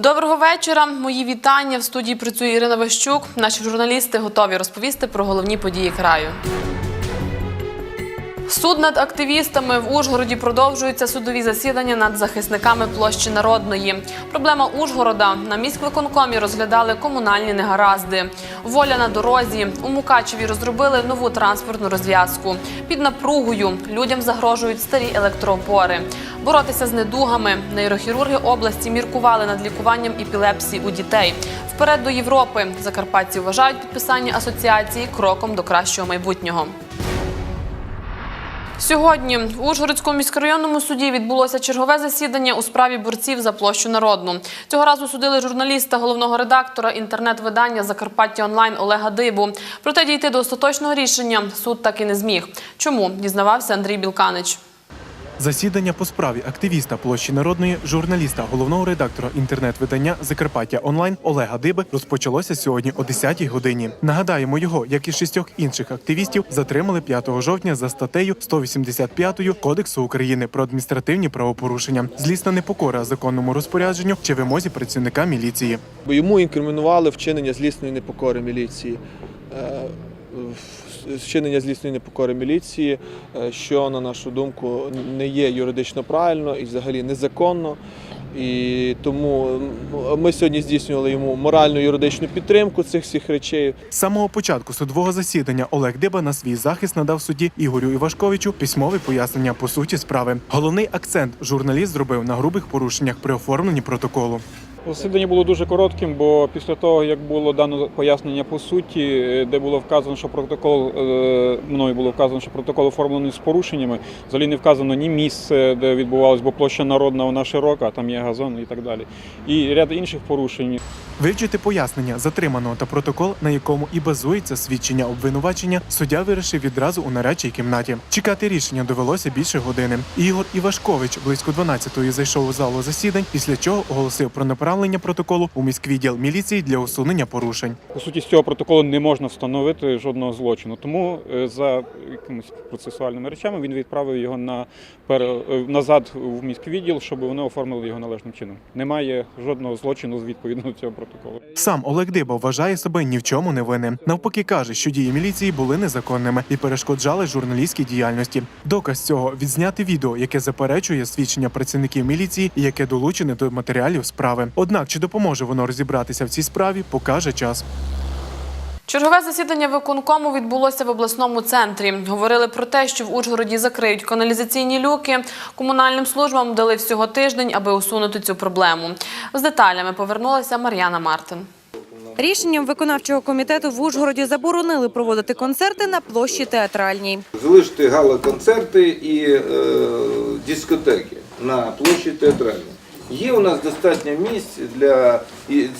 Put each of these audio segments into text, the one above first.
Доброго вечора. Мої вітання. В студії працює Ірина Ващук. Наші журналісти готові розповісти про головні події краю. Суд над активістами в Ужгороді продовжуються судові засідання над захисниками площі Народної. Проблема Ужгорода на міськвиконкомі розглядали комунальні негаразди. Воля на дорозі. У Мукачеві розробили нову транспортну розв'язку. Під напругою людям загрожують старі електроопори. Боротися з недугами. Нейрохірурги області міркували над лікуванням епілепсії у дітей. Вперед до Європи. Закарпатці вважають підписання асоціації кроком до кращого майбутнього. Сьогодні в Ужгородському міськрайонному суді відбулося чергове засідання у справі борців за площу народну. Цього разу судили журналіста, головного редактора інтернет-видання Закарпаття онлайн Олега Дибу. Проте дійти до остаточного рішення суд так і не зміг. Чому дізнавався Андрій Білканич? Засідання по справі активіста площі народної, журналіста, головного редактора інтернет-видання Закарпаття онлайн Олега Диби розпочалося сьогодні о 10-й годині. Нагадаємо, його, як і шістьох інших активістів, затримали 5 жовтня за статтею 185 Кодексу України про адміністративні правопорушення, злісна непокора законному розпорядженню чи вимозі працівника міліції. Бо йому інкримінували вчинення злісної непокори міліції. Вчинення злісної непокори міліції, е, що, на нашу думку, не є юридично правильно і взагалі незаконно. І тому ми сьогодні здійснювали йому моральну юридичну підтримку цих всіх речей. З самого початку судового засідання Олег Диба на свій захист надав судді Ігорю Івашковичу письмове пояснення по суті справи. Головний акцент журналіст зробив на грубих порушеннях при оформленні протоколу. Засідання було дуже коротким, бо після того, як було дано пояснення по суті, е, де було вказано, що протокол е, мною було вказано, що протокол оформлений з порушеннями, взагалі не вказано ні місце, де відбувалось, бо площа народна вона широка, там є газон і так далі. І ряд інших порушень. Вивчити пояснення затриманого та протокол, на якому і базується свідчення обвинувачення, суддя вирішив відразу у нарадчій кімнаті. Чекати рішення довелося більше години. Ігор Івашкович близько 12-ї зайшов у залу засідань, після чого оголосив про направлення протоколу у міськвідділ міліції для усунення порушень. По суті, з цього протоколу не можна встановити жодного злочину. Тому е, за якимись процесуальними речами він відправив його на пере- е, назад в міськвідділ, щоб вони оформили його належним чином. Немає жодного злочину з відповідно до цього протоколу. Сам Олег Диба вважає себе ні в чому не винним. Навпаки, каже, що дії міліції були незаконними і перешкоджали журналістській діяльності. Доказ цього відзняти відео, яке заперечує свідчення працівників міліції яке долучене до матеріалів справи. Однак, чи допоможе воно розібратися в цій справі, покаже час. Чергове засідання виконкому відбулося в обласному центрі. Говорили про те, що в Ужгороді закриють каналізаційні люки. Комунальним службам дали всього тиждень, аби усунути цю проблему. З деталями повернулася Мар'яна Мартин. Рішенням виконавчого комітету в Ужгороді заборонили проводити концерти на площі театральній. залишити гала-концерти і е, дискотеки на площі театральній. Є у нас достатньо місць для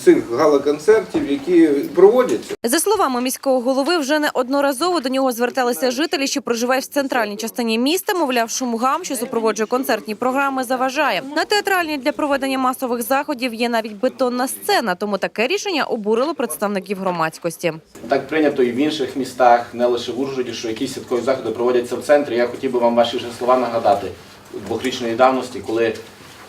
цих гала-концертів, які проводяться. За словами міського голови, вже неодноразово до нього зверталися жителі, що проживають в центральній частині міста. Мовляв, шум гам, що супроводжує концертні програми, заважає. На театральній для проведення масових заходів є навіть бетонна сцена, тому таке рішення обурило представників громадськості. Так прийнято і в інших містах, не лише в Ужгороді, що якісь святкові заходи проводяться в центрі. Я хотів би вам ваші вже слова нагадати двохрічної давності, коли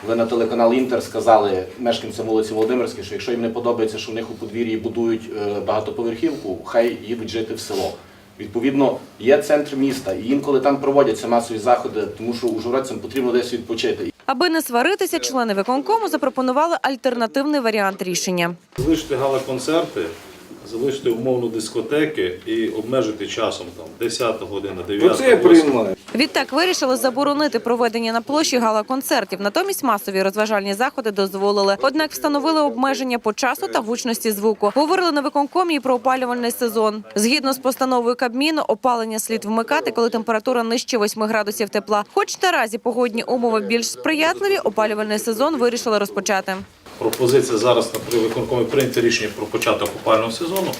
ви на телеканал Інтер сказали мешканцям вулиці Володимирській, що якщо їм не подобається, що в них у подвір'ї будують е, багатоповерхівку, хай їдуть жити в село. Відповідно, є центр міста, і інколи там проводяться масові заходи, тому що ужгородцям потрібно десь відпочити. Аби не сваритися, члени виконкому запропонували альтернативний варіант рішення. Залишити гала-концерти, залишити умовно дискотеки і обмежити часом там 10 година, 9 Оце я приймаю. Відтак вирішили заборонити проведення на площі гала-концертів. Натомість масові розважальні заходи дозволили. Однак встановили обмеження по часу та гучності звуку. Говорили на виконкомі і про опалювальний сезон. Згідно з постановою Кабміну, опалення слід вмикати, коли температура нижче 8 градусів тепла. Хоч наразі погодні умови більш сприятливі, опалювальний сезон вирішили розпочати. Пропозиція зараз на виконкомі прийняти рішення про початок опального сезону,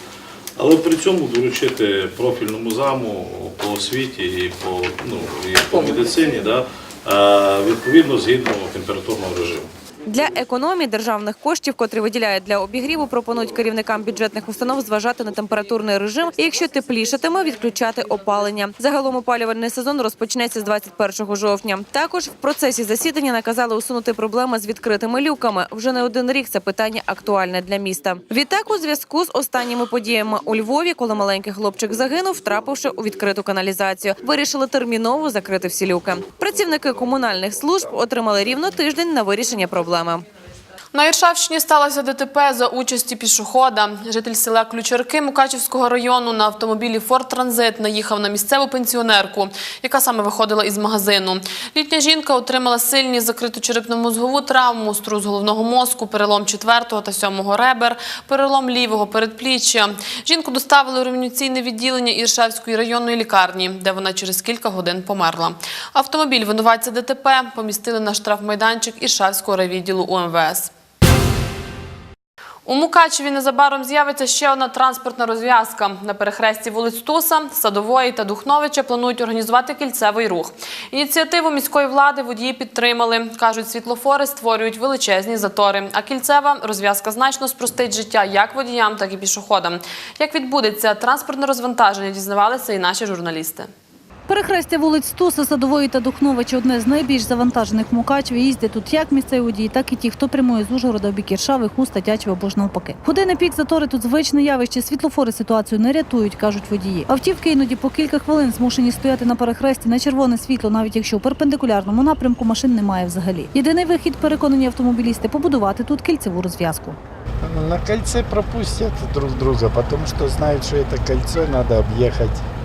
але при цьому доручити профільному заму по освіті і по, ну, і по медицині, да, е, відповідно згідно температурного режиму. Для економії державних коштів, котрі виділяють для обігріву, пропонують керівникам бюджетних установ зважати на температурний режим. І якщо теплішатиме, відключати опалення. Загалом опалювальний сезон розпочнеться з 21 жовтня. Також в процесі засідання наказали усунути проблеми з відкритими люками. Вже не один рік це питання актуальне для міста. Відтак, у зв'язку з останніми подіями у Львові, коли маленький хлопчик загинув, втрапивши у відкриту каналізацію, вирішили терміново закрити всі люки. Працівники комунальних служб отримали рівно тиждень на вирішення проблеми. На Іршавщині сталося ДТП за участі пішохода. Житель села Ключарки Мукачівського району на автомобілі Форд Транзит наїхав на місцеву пенсіонерку, яка саме виходила із магазину. Літня жінка отримала сильні закриту черепно-мозгову травму, струс головного мозку, перелом 4 та 7 ребер, перелом лівого передпліччя. Жінку доставили у реанімаційне відділення Іршавської районної лікарні, де вона через кілька годин померла. Автомобіль винуватця ДТП помістили на штрафмайданчик Іршавського райвідділу УМВС. У Мукачеві незабаром з'явиться ще одна транспортна розв'язка. На перехресті вулиць Туса, Садової та Духновича планують організувати кільцевий рух. Ініціативу міської влади водії підтримали. Кажуть, світлофори створюють величезні затори. А кільцева розв'язка значно спростить життя як водіям, так і пішоходам. Як відбудеться транспортне розвантаження, дізнавалися і наші журналісти. Перехрестя вулиць Туса, Садової та Духновича – одне з найбільш завантажених в Мукачеві. Їздять тут як місцеві водії, так і ті, хто прямує з Ужгорода в бік Хуста, Тячева або ж навпаки. Години пік затори тут звичне явище. Світлофори ситуацію не рятують, кажуть водії. Автівки іноді по кілька хвилин змушені стояти на перехресті на червоне світло, навіть якщо у перпендикулярному напрямку машин немає взагалі. Єдиний вихід, переконані автомобілісти, побудувати тут кільцеву розв'язку. На кольце пропустят друг друга, потому что знают, что это кольцо надо объехать.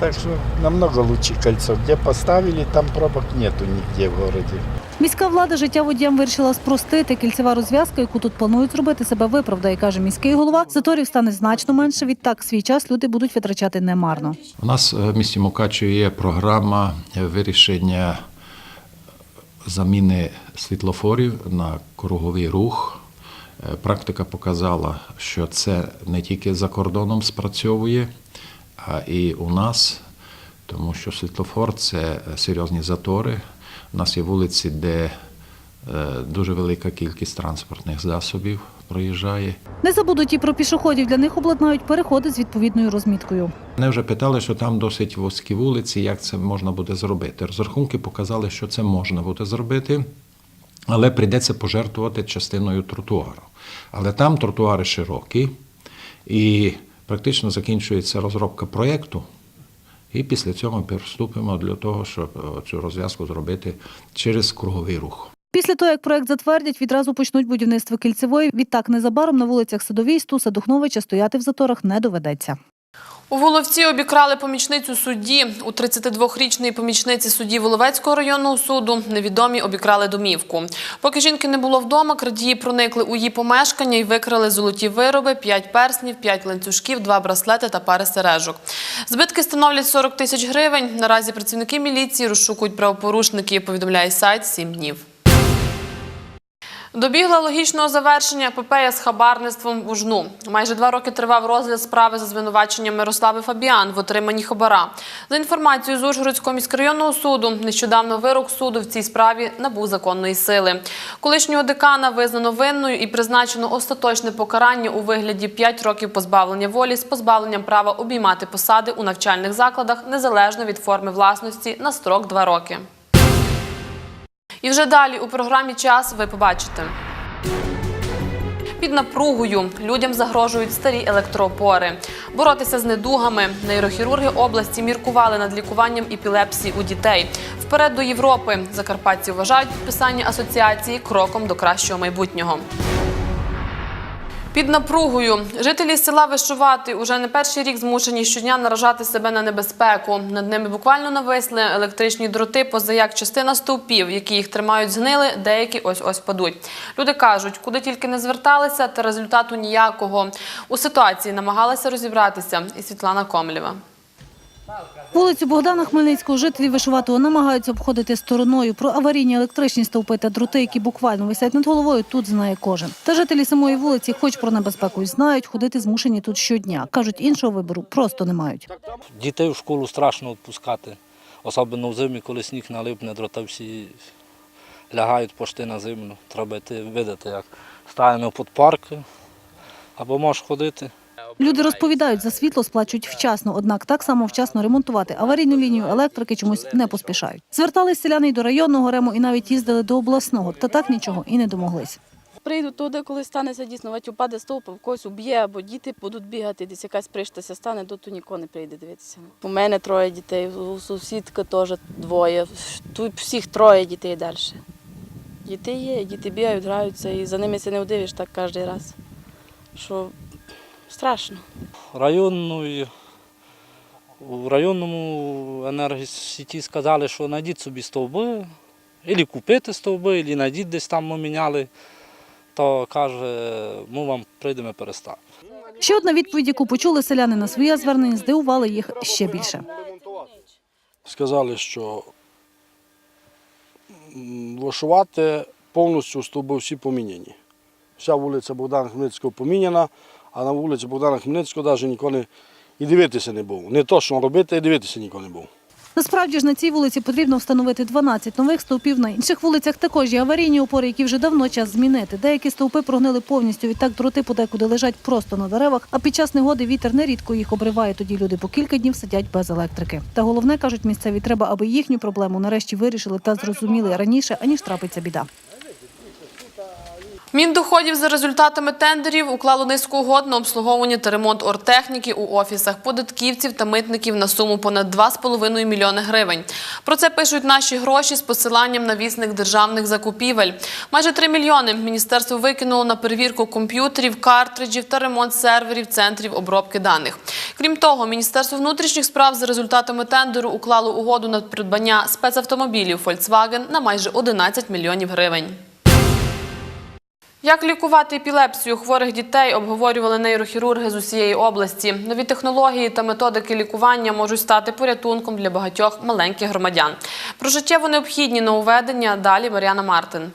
Так что намного лучше кольцо. Где поставили, там пробок нету нигде в городе. Міська влада життя водіям вирішила спростити. Кільцева розв'язка, яку тут планують зробити, себе виправдає, каже міський голова. Заторів стане значно менше. Відтак свій час люди будуть витрачати немарно. У нас е, в місті Мукачеві є програма е, вирішення заміни світлофорів на круговий рух. Е, Практика показала, що це не тільки за кордоном спрацьовує, і у нас, тому що світлофор це е, серйозні затори. У нас є вулиці, де е, дуже велика кількість транспортних засобів проїжджає. Не забудуть і про пішоходів. Для них обладнають переходи з відповідною розміткою. Мене вже питали, що там досить вузькі вулиці, як це можна буде зробити. Розрахунки показали, що це можна буде зробити, але прийдеться пожертвувати частиною тротуару. Але там тротуари широкі, і практично закінчується розробка проєкту. І після цього ми приступимо для того, щоб е, цю розв'язку зробити через круговий рух. Після того, як проект затвердять, відразу почнуть будівництво кільцевої. Відтак незабаром на вулицях Садовій, Стуса, Духновича стояти в заторах не доведеться. У Воловці обікрали помічницю судді. У 32-річної помічниці судді Воловецького районного суду невідомі обікрали домівку. Поки жінки не було вдома, крадії проникли у її помешкання і викрали золоті вироби, 5 перснів, 5 ланцюжків, 2 браслети та пари сережок. Збитки становлять 40 тисяч гривень. Наразі працівники міліції розшукують правопорушників, повідомляє сайт «Сім днів». Добігла логічного завершення епопея з хабарництвом в Ужну. Майже два роки тривав розгляд справи за звинуваченням Мирослави Фабіан в отриманні хабара. За інформацією з Ужгородського міськрайонного суду, нещодавно вирок суду в цій справі набув законної сили. Колишнього декана визнано винною і призначено остаточне покарання у вигляді 5 років позбавлення волі з позбавленням права обіймати посади у навчальних закладах незалежно від форми власності на строк 2 роки. І вже далі у програмі час ви побачите. Під напругою людям загрожують старі електроопори. Боротися з недугами нейрохірурги області міркували над лікуванням епілепсії у дітей. Вперед до Європи закарпатці вважають підписання асоціації кроком до кращого майбутнього. Під напругою жителі села Вишувати уже не перший рік змушені щодня наражати себе на небезпеку. Над ними буквально нависли електричні дроти, поза як частина стовпів, які їх тримають, згнили, деякі ось ось падуть. Люди кажуть, куди тільки не зверталися, та результату ніякого. У ситуації намагалася розібратися і Світлана Комлєва. Вулицю Богдана Хмельницького жителі Вишиватого намагаються обходити стороною. Про аварійні електричні стовпи та дроти, які буквально висять над головою, тут знає кожен. Та жителі самої вулиці, хоч про небезпеку й знають, ходити змушені тут щодня. Кажуть, іншого вибору просто не мають. Дітей в школу страшно відпускати, особливо в зимі, коли сніг налипне, дрота всі лягають пошти на землю. Треба йти видати, як ставимо під парки або можеш ходити. Люди розповідають, за світло сплачують вчасно, однак так само вчасно ремонтувати аварійну лінію електрики чомусь не поспішають. Звертались селяни й до районного рему і навіть їздили до обласного, та так нічого і не домоглись. Прийду туди, коли станеться дійсно, бать упаде стовп, в когось уб'є, або діти будуть бігати, десь якась приштася стане, то тут ніхто не прийде дивитися. У мене троє дітей, у сусідки теж двоє. Тут всіх троє дітей далі. Діти є, діти бігають, граються, і за ними це не удивиш так кожен раз. Що страшно. Районної, у районному енергосіті сказали, що знайдіть собі стовби, або купити стовби, або знайдіть десь там ми міняли. То каже, ми вам прийдемо переставити. Ще одна відповідь, яку почули селяни на своє звернення, здивувала їх ще більше. сказали, що м, влаштувати повністю стовби всі поміняні. Вся вулиця Богдана Хмельницького поміняна, а на вулиці Богдана Хмельницького навіть ніколи не- і дивитися не був. Не то, що робити, і дивитися ніколи не був. Насправді ж на цій вулиці потрібно встановити 12 нових стовпів. На інших вулицях також є аварійні опори, які вже давно час змінити. Деякі стовпи прогнили повністю. Відтак дроти подекуди лежать просто на деревах. А під час негоди вітер нерідко їх обриває. Тоді люди по кілька днів сидять без електрики. Та головне кажуть місцеві, треба, аби їхню проблему нарешті вирішили та зрозуміли раніше, аніж трапиться біда. Міндоходів за результатами тендерів уклало низку угод на обслуговування та ремонт оргтехніки у офісах податківців та митників на суму понад 2,5 мільйони гривень. Про це пишуть наші гроші з посиланням на вісник державних закупівель. Майже 3 мільйони міністерство викинуло на перевірку комп'ютерів, картриджів та ремонт серверів центрів обробки даних. Крім того, Міністерство внутрішніх справ за результатами тендеру уклало угоду на придбання спецавтомобілів Volkswagen на майже 11 мільйонів гривень. Як лікувати епілепсію хворих дітей обговорювали нейрохірурги з усієї області. Нові технології та методики лікування можуть стати порятунком для багатьох маленьких громадян. Про життєво необхідні нововведення далі Мар'яна Мартин.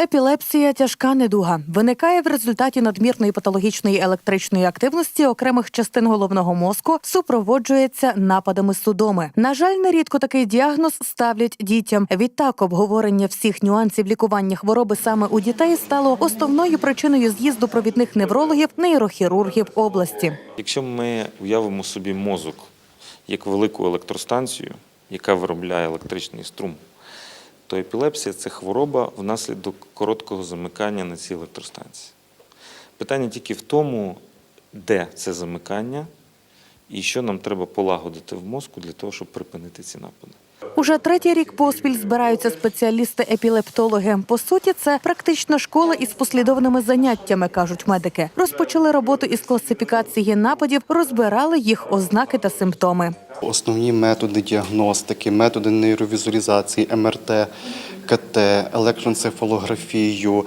Епілепсія тяжка недуга виникає в результаті надмірної патологічної електричної активності окремих частин головного мозку, супроводжується нападами судоми. На жаль, нерідко такий діагноз ставлять дітям. Відтак обговорення всіх нюансів лікування хвороби саме у дітей стало основною причиною з'їзду провідних неврологів, нейрохірургів області. Якщо ми уявимо собі мозок як велику електростанцію, яка виробляє електричний струм, то епілепсія це хвороба внаслідок короткого замикання на цій електростанції. Питання тільки в тому, де це замикання і що нам треба полагодити в мозку для того, щоб припинити ці напади. Уже третій рік поспіль збираються спеціалісти-епілептологи. По суті, це практична школа із послідовними заняттями, кажуть медики. Розпочали роботу із класифікації нападів, розбирали їх ознаки та симптоми. Основні методи діагностики, методи нейровізуалізації, МРТ, КТ, електроенцефалографію.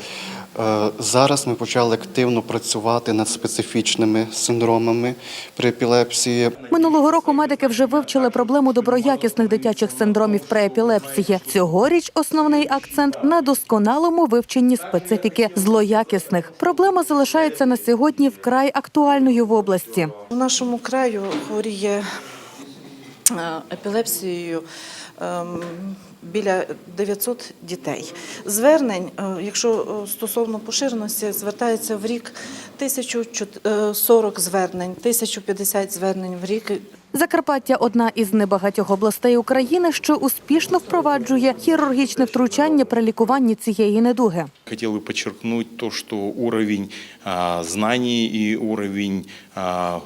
Е, Зараз ми почали активно працювати над специфічними синдромами при епілепсії. Минулого року медики вже вивчили проблему доброякісних дитячих синдромів при епілепсії. Цьогоріч основний акцент на досконалому вивченні специфіки злоякісних. Проблема залишається на сьогодні вкрай актуальною в області. У нашому краю хворіє е, епілепсією ем, біля 900 дітей. Звернень, е, якщо е, стосовно поширеності, звертається в рік 1040 звернень, 1050 звернень в рік. Закарпаття одна із небагатьох областей України, що успішно впроваджує хірургічне втручання при лікуванні цієї недуги. Хотел бы подчеркнуть то, что уровень а, знаний и уровень, а,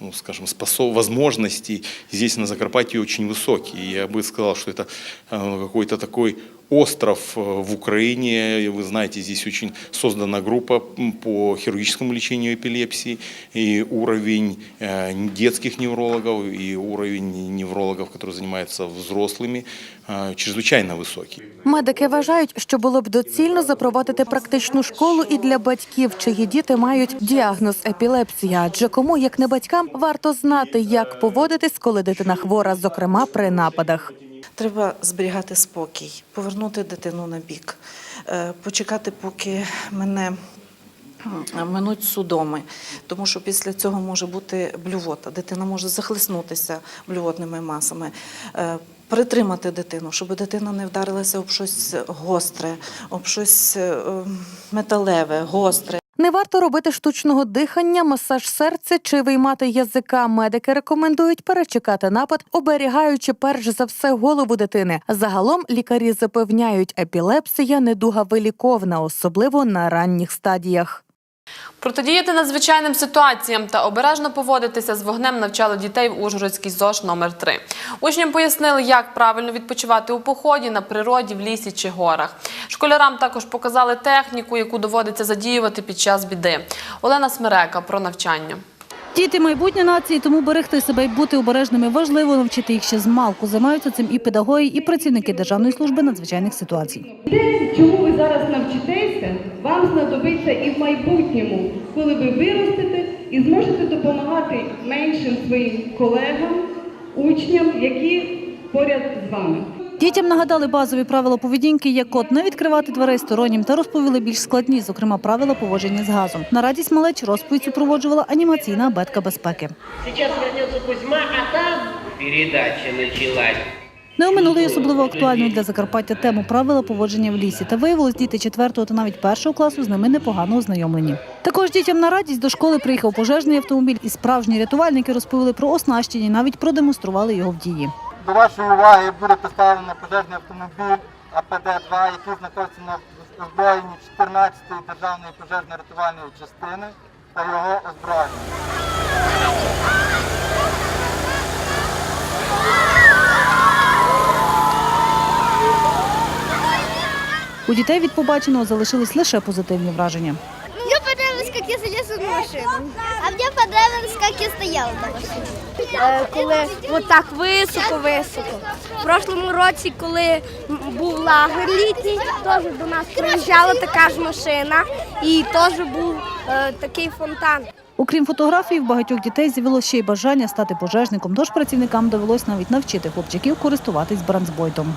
ну, скажем, способ, возможностей здесь на Закарпатье очень высокий. Я бы сказал, что это а, какой-то такой остров э, в Украине. И Вы знаете, здесь очень создана группа м, по хирургическому лечению эпилепсии. И уровень э, детских неврологов, и уровень неврологов, которые занимаются взрослыми, э, чрезвычайно высокий. Медики вважають, що було б доцільно запровадити практичну школу і для батьків, чиї діти мають діагноз епілепсія. Адже кому, як не батькам, варто знати, як поводитись, коли дитина хвора, зокрема при нападах. Треба зберігати спокій, повернути дитину на бік, е, почекати, поки мене минуть судоми, тому що після цього може бути блювота. Дитина може захлиснутися блювотними масами. Е, притримати дитину, щоб дитина не вдарилася об щось гостре, об щось е, металеве, гостре. Не варто робити штучного дихання, масаж серця чи виймати язика. Медики рекомендують перечекати напад, оберігаючи перш за все голову дитини. Загалом лікарі запевняють, епілепсія недуга виліковна, особливо на ранніх стадіях. Протидіяти надзвичайним ситуаціям та обережно поводитися з вогнем навчали дітей в Ужгородській ЗОЖ номер 3 Учням пояснили, як правильно відпочивати у поході на природі, в лісі чи горах. Школярам також показали техніку, яку доводиться задіювати під час біди. Олена Смирека про навчання. Діти майбутнє нації, тому берегти себе і бути обережними важливо навчити їх ще з малку. Займаються цим і педагоги, і працівники Державної служби надзвичайних ситуацій. Те, чому ви зараз навчитеся, вам знадобиться і в майбутньому, коли ви виростете і зможете допомагати меншим своїм колегам, учням, які поряд з вами. Дітям нагадали базові правила поведінки, як от не відкривати дверей стороннім, та розповіли більш складні, зокрема правила поводження з газом. На радість малеч розповідь супроводжувала анімаційна абетка безпеки. Сейчас вернется Кузьма, а там передача началась. Не оминули й особливо актуальну для Закарпаття тему правила поводження в лісі. Та виявилось, діти 4 та навіть першого класу з ними непогано ознайомлені. Також дітям на радість до школи приїхав пожежний автомобіль, і справжні рятувальники розповіли про оснащення, і навіть продемонстрували його в дії. До вашої уваги буде представлено пожежний автомобіль АПД-2, який знаходиться на озброєнні 14-ї державної пожежно-рятувальної частини та його озброєння. У дітей від побаченого залишились лише позитивні враження. Я залезла в машину. А мне понравилось, как я стояла на машині. Коли отак високо-високо. В прошлому році, коли був лагер літній, теж до нас приїжджала така ж машина і теж був е, такий фонтан. Окрім фотографій, в багатьох дітей з'явилося ще й бажання стати пожежником, тож працівникам довелось навіть навчити хлопчиків користуватись бранцбойтом.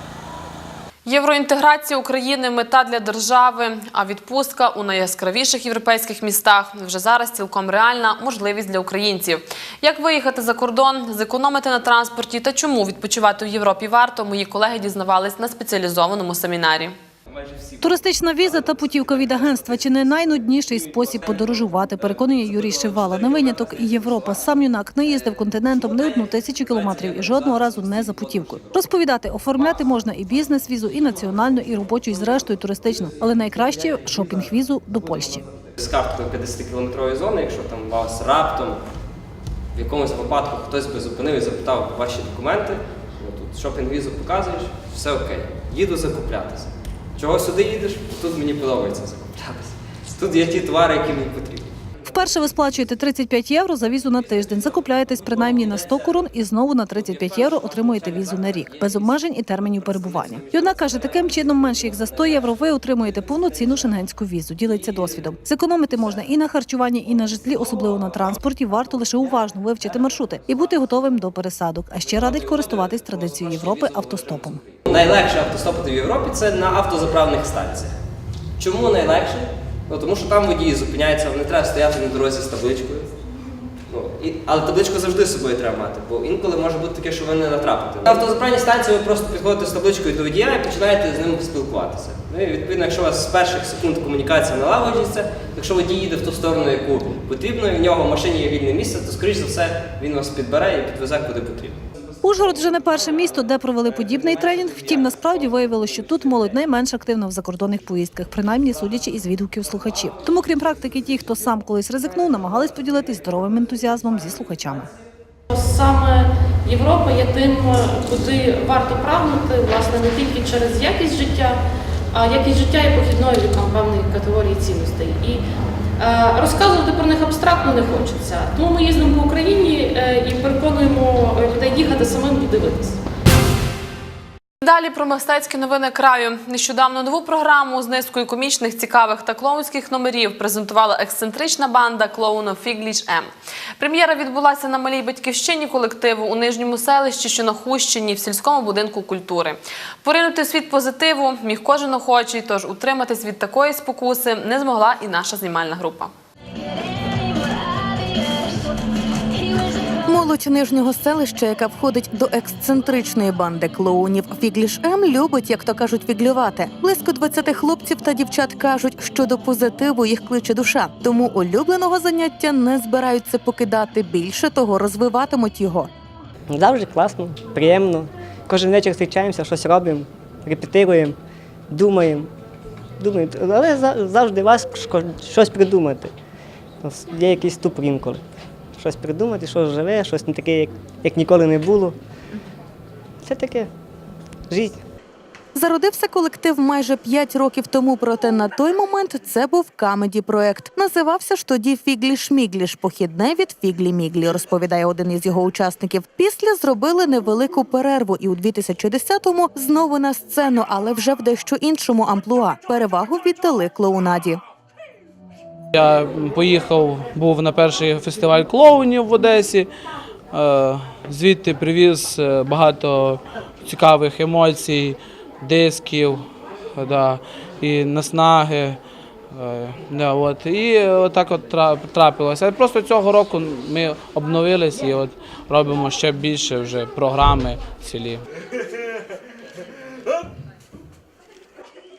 Євроінтеграція України мета для держави, а відпустка у найяскравіших європейських містах вже зараз цілком реальна можливість для українців. Як виїхати за кордон, зекономити на транспорті та чому відпочивати в Європі варто, мої колеги дізнавались на спеціалізованому семінарі. Туристична віза та путівка від агентства чи не найнудніший спосіб подорожувати, переконує Юрій Шивала. На виняток і Європа. Сам юнак не їздив континентом не одну тисячу кілометрів і жодного разу не за путівкою. Розповідати, оформляти можна і бізнес-візу, і національну, і робочу, і зрештою туристичну. Але найкраще шопінг-візу до Польщі. з карткою 50-кілометрової зони, якщо там вас раптом в якомусь випадку хтось би зупинив і запитав ваші документи, ну, тут шопінг-візу показуєш, все окей. Їду закуплятися. Чого сюди їдеш? Тут мені подобається закуплятися. Тут є ті товари, які мені потрібні. Вперше ви сплачуєте 35 євро за візу на тиждень. Закупляєтесь принаймні на 100 корон і знову на 35 євро отримуєте візу на рік без обмежень і термінів перебування. Юнак каже, таким чином менше як за 100 євро ви отримуєте повноцінну шенгенську візу. Ділиться досвідом. Зекономити можна і на харчуванні, і на житлі, особливо на транспорті. Варто лише уважно вивчити маршрути і бути готовим до пересадок. А ще радить користуватись традицією Європи автостопом. Найлегше автостопити в Європі це на автозаправних станціях. Чому найлегше? Ну, тому що там водії зупиняються, не треба стояти на дорозі з табличкою. Ну, і, але табличку завжди з собою треба мати, бо інколи може бути таке, що ви не натрапите. На автозаправній станції ви просто підходите з табличкою до водія і починаєте з ним спілкуватися. Ну і відповідно, якщо у вас з перших секунд комунікація налагоджується, якщо водій їде в ту сторону, яку потрібно, і в нього в машині є вільне місце, то скоріш за все він вас підбере і підвезе куди потрібно. Ужгород вже не перше місто, де провели подібний тренінг. Втім, насправді виявилося, що тут молодь найменш активна в закордонних поїздках, принаймні судячи із відгуків слухачів. Тому, крім практики, ті, хто сам колись ризикнув, намагались поділитись здоровим ентузіазмом зі слухачами. Саме Європа є тим, куди варто прагнути, власне, не тільки через якість життя, а якість життя є похідною від певної категорії цінностей. І розказувати про них абстрактно не хочеться. Тому ми їздимо по Україні е, і переконуємо людей їхати самим і дивитися. Далі про мистецькі новини краю. Нещодавно нову програму з низкою комічних, цікавих та клоунських номерів презентувала ексцентрична банда клоунів Фігліч М. Прем'єра відбулася на малій батьківщині колективу у нижньому селищі, що на Хущині, в сільському будинку культури. Поринути світ позитиву міг кожен охочий, тож утриматись від такої спокуси не змогла і наша знімальна група. Молодь нижнього селища, яка входить до ексцентричної банди клоунів Фігліш М, любить, як то кажуть, фіглювати. Близько 20 хлопців та дівчат кажуть, що до позитиву їх кличе душа. Тому улюбленого заняття не збираються покидати. Більше того, розвиватимуть його. Завжди класно, приємно. Кожен вечір зустрічаємося, щось робимо, репетируємо, думаємо. думаємо. Але завжди важко щось придумати. Є якийсь ступор інколи. Щось придумати, щось живе, щось не таке, як, як ніколи не було. Це таке життя. Зародився колектив майже 5 років тому, проте на той момент це був камеді проект. Називався ж тоді Фіглі-Шмігліш, похідне від Фіглі-Міглі, розповідає один із його учасників. Після зробили невелику перерву, і у 2010-му знову на сцену, але вже в дещо іншому амплуа. Перевагу віддали клоунаді. Я поїхав, був на перший фестиваль клоунів в Одесі. Е, Звідти привіз е, багато цікавих емоцій, дисків, да, і наснаги. Е, Да, от. І отак от трапилося. Просто цього року ми обновились і от робимо ще більше вже програми цілі.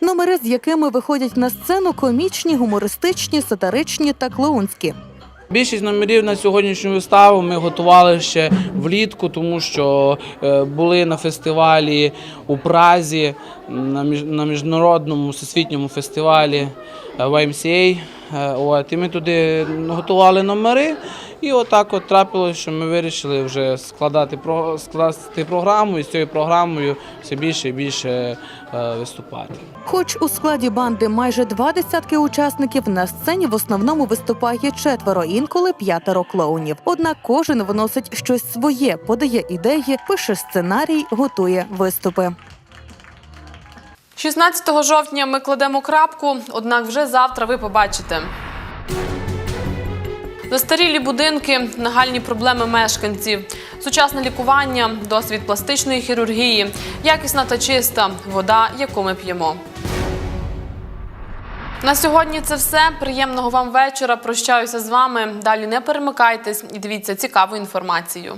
Номери, з якими виходять на сцену, комічні, гумористичні, сатиричні та клоунські. Більшість номерів на сьогоднішню виставу ми готували ще влітку, тому що е, були на фестивалі у Празі, на між- міжнародному всесвітньому фестивалі е, YMCA. Е, От, і ми туди готували номери. І отак от трапилося, що ми вирішили вже складати скласти програму і з цією програмою все більше і більше е, виступати. Хоч у складі банди майже два десятки учасників, на сцені в основному виступає четверо, інколи п'ятеро клоунів. Однак кожен виносить щось своє, подає ідеї, пише сценарій, готує виступи. 16 жовтня ми кладемо крапку, однак вже завтра ви побачите. Застарілі будинки, нагальні проблеми мешканців, сучасне лікування, досвід пластичної хірургії, якісна та чиста вода, яку ми п'ємо. На сьогодні це все. Приємного вам вечора. Прощаюся з вами. Далі не перемикайтесь і дивіться цікаву інформацію.